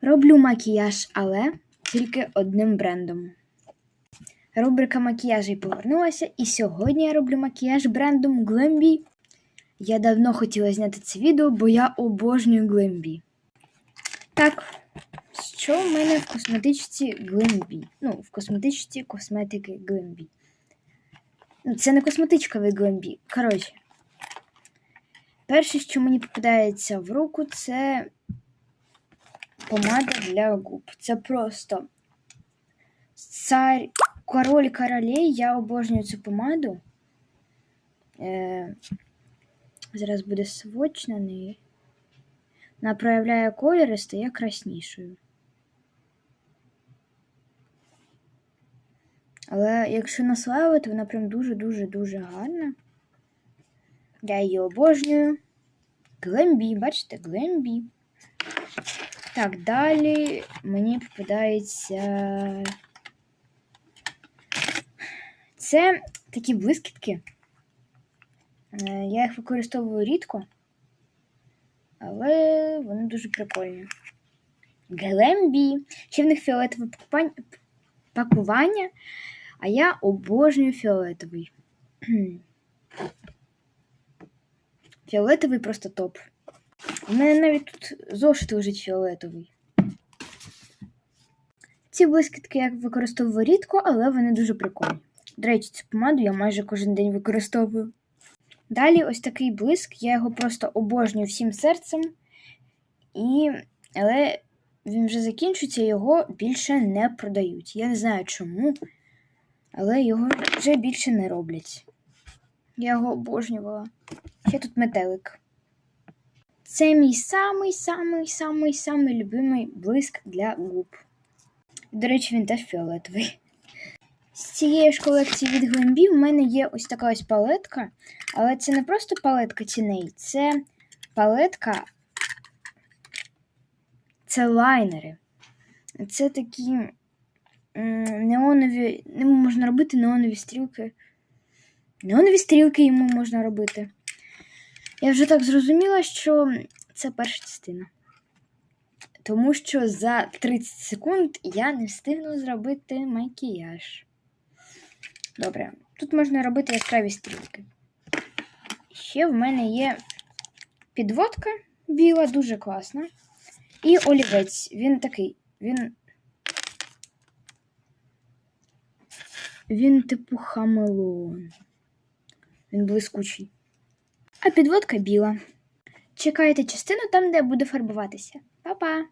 Роблю макіяж, але тільки одним брендом. Рубрика макіяжі повернулася, і сьогодні я роблю макіяж брендом Glambi. Я давно хотіла зняти це відео, бо я обожнюю Glambi. Так, що в мене в косметичці Glambi? Ну, в косметичці косметики Glambi. Ну, Це не косметичка від Glambi. Коротше, перше, що мені попадається в руку, це помада для губ. Це просто цар король королей. Я обожнюю цю помаду. Е, зараз буде сводч на неї. Вона проявляє колір і стає краснішою. Але якщо наславити, вона прям дуже-дуже-дуже гарна. Я її обожнюю. Глембі, бачите, Глембі. Так, далі мені попадається. Це такі блискітки. Е, Я їх використовую рідко, але вони дуже прикольні. Глембі. Ще в них фіолетове пакування, а я обожнюю фіолетовий. Фіолетовий просто топ. У мене навіть тут зошит лежить фіолетовий. Ці блискітки я використовую рідко, але вони дуже прикольні. До речі, цю помаду я майже кожен день використовую. Далі ось такий блиск, я його просто обожнюю всім серцем, і... але він вже закінчується, його більше не продають. Я не знаю чому, але його вже більше не роблять. Я його обожнювала. Ще тут метелик. Це мій самий самий самий самий любимий блиск для губ. До речі, він теж фіолетовий. З цієї ж колекції від Glambi в мене є ось така ось палетка, але це не просто палетка тіней, це палетка. Це лайнери. Це такі неонові. Ними можна робити неонові стрілки. Неонові стрілки йому можна робити. Я вже так зрозуміла, що це перша частина. Тому що за 30 секунд я не встигну зробити макіяж. Добре, тут можна робити яскраві стрілки. Ще в мене є підводка біла, дуже класна. І олівець. Він такий. Він. Він типу хамелеон. Він блискучий. А підводка біла. Чекайте частину там, де я буду фарбуватися. Па-па!